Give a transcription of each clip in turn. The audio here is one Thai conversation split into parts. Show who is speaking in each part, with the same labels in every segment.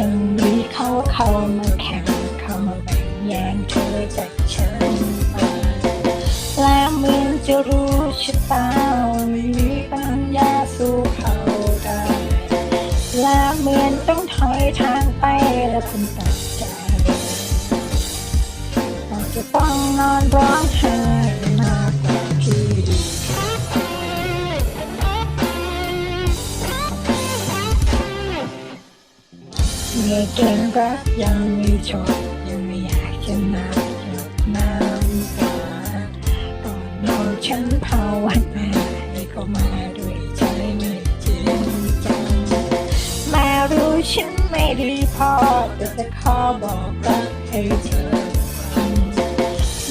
Speaker 1: ยังมีเขาเข้ามาแข่งเข้ามาแบ่งแย่งเธอจากฉันไปและเหมือนจะรู้ชะตาไม่มีปัญญาสู้เขาได้และเหมือนต้องถอยทางไปและคุณตัดใจเราจะต้องนอนร้องไห้ มื่อเก่งรักยังไม่จบยังไม่อยากจะนับหยดน้ำตาก่อนนอนฉันภาวนาให้เขามาด้วยใจไม่จริงจังแม่รู้ฉันไม่ดีพอแต่จะขอบอกรักให้เธอ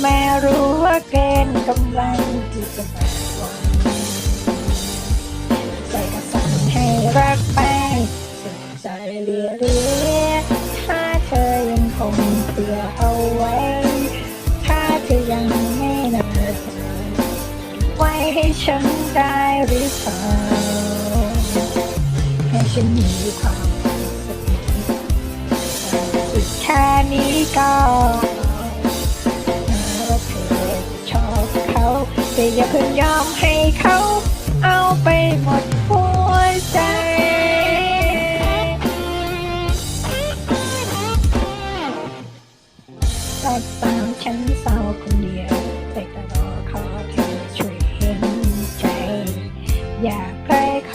Speaker 1: แม่รู้ว่าเกณฑ์กำลังที่จะแบบวัง ให้ฉันได้หรือเปล่าให้ฉันมีความสุขสุดแค่นี้ก็ว่าเธอชอบเขาแต่อย่าเพิ่งยอมให้เขาเอาไปหมดหัวใจก็ตามฉันเศร้าคนเดียว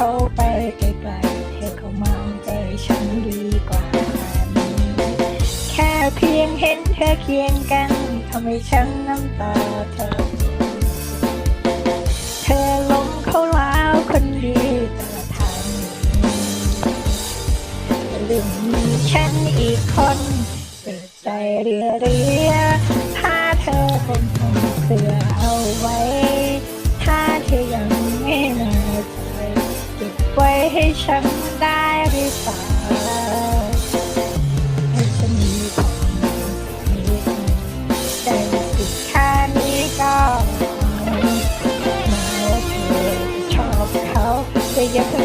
Speaker 1: เขาไปไกลๆให้เขามองใจฉันดีกว่านี้แค่เพียงเห็นเธอเคียงกันทำให้ฉันน้ำตาเธอเธอลงเขาแล้วคนดีแต่ละทางอย่าลืมมีฉันอีกคนเปิดใจเรือเรือถ้าเธอคงคงเสือเอาไว้ ให้ฉันได้ไปล่าให้ฉันมีคนมีคนใจติดค่านี้ก็มาเธอชอบเขาแต่ยัง